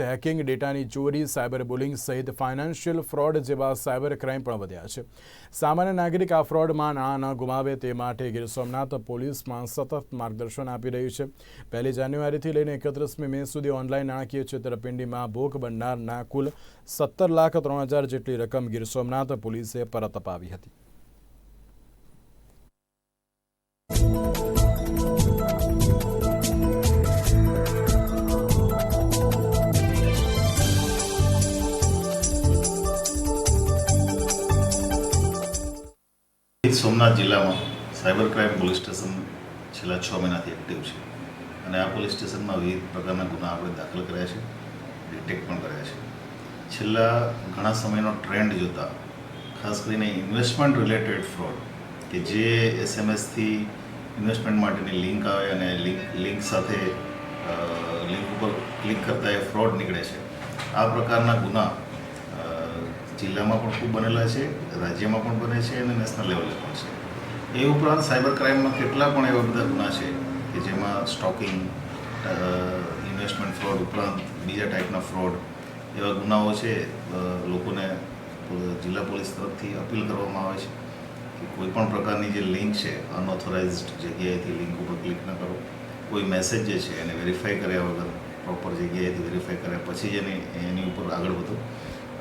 Hacking ડેટાની ચોરી cyber bullying સહિત ફાઇનાન્શિયલ ફ્રોડ જેવા સાયબર ક્રાઇમ પણ વધ્યા છે. સામાન્ય નાગરિક આ ફ્રોડમાં નાણાં ન ગુમાવે તે માટે ગીર સોમનાથ પોલીસમાં સતત માર્ગદર્શન આપી રહ્યું છે. પહેલી જાન્યુઆરીથી લઈને એકત્રીસમી મે સુધી ઓનલાઈન નાણાકીય છેતરપિંડીમાં ભોગ બનનારના કુલ સત્તર લાખ ત્રણ હજાર જેટલી રકમ ગીર સોમનાથ પોલીસે પરત અપાવી હતી. ગીર સોમનાથ જિલ્લામાં સાયબર ક્રાઇમ પોલીસ સ્ટેશન છેલ્લા છ મહિનાથી એક્ટિવ છે. અને આ પોલીસ સ્ટેશનમાં વિવિધ પ્રકારના ગુના આપણે દાખલ કર્યા છે, ડિટેક્ટ પણ કર્યા છે. છેલ્લા ઘણા સમયનો ટ્રેન્ડ જોતા, ખાસ કરીને ઇન્વેસ્ટમેન્ટ રિલેટેડ ફ્રોડ, કે જે એસએમએસથી ઇન્વેસ્ટમેન્ટ માટેની લિંક આવે અને લિંક લિંક સાથે લિંક ઉપર ક્લિક કરતા એ ફ્રોડ નીકળે છે. આ પ્રકારના ગુના જિલ્લામાં પણ ખૂબ બનેલા છે, રાજ્યમાં પણ બને છે અને નેશનલ લેવલે પણ છે. એ ઉપરાંત સાયબર ક્રાઇમમાં કેટલા પણ એવા બધા ગુના છે કે જેમાં સ્ટોકિંગ ઇન્વેસ્ટમેન્ટ ફ્રોડ ઉપરાંત બીજા ટાઈપના ફ્રોડ એવા ગુનાઓ છે લોકોને જિલ્લા પોલીસ તરફથી અપીલ કરવામાં આવે છે કે કોઈ પણ પ્રકારની જે લિંક છે અનઓથોરાઇઝડ જગ્યાએથી લિંક ઉપર ક્લિક ન કરો. કોઈ મેસેજ જે છે એને વેરીફાઈ કર્યા વગર પ્રોપર જગ્યાએથી વેરીફાઈ કર્યા પછી જ એની એની ઉપર આગળ વધો.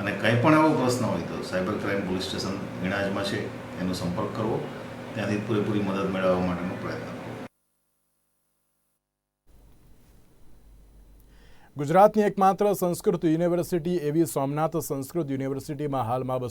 અને કંઈ પણ એવો પ્રશ્ન હોય તો સાયબર ક્રાઇમ પોલીસ સ્ટેશન ઇણાજમાં છે, એનો સંપર્ક કરવો. ત્યાંથી પૂરેપૂરી મદદ મેળવવા માટેનો પ્રયત્ન ગુજરાતની એકમાત્ર સંસ્કૃત યુનિવર્સિટી એવી સોમનાથ સંસ્કૃત યુનિવર્સિટીમાં હાલમાં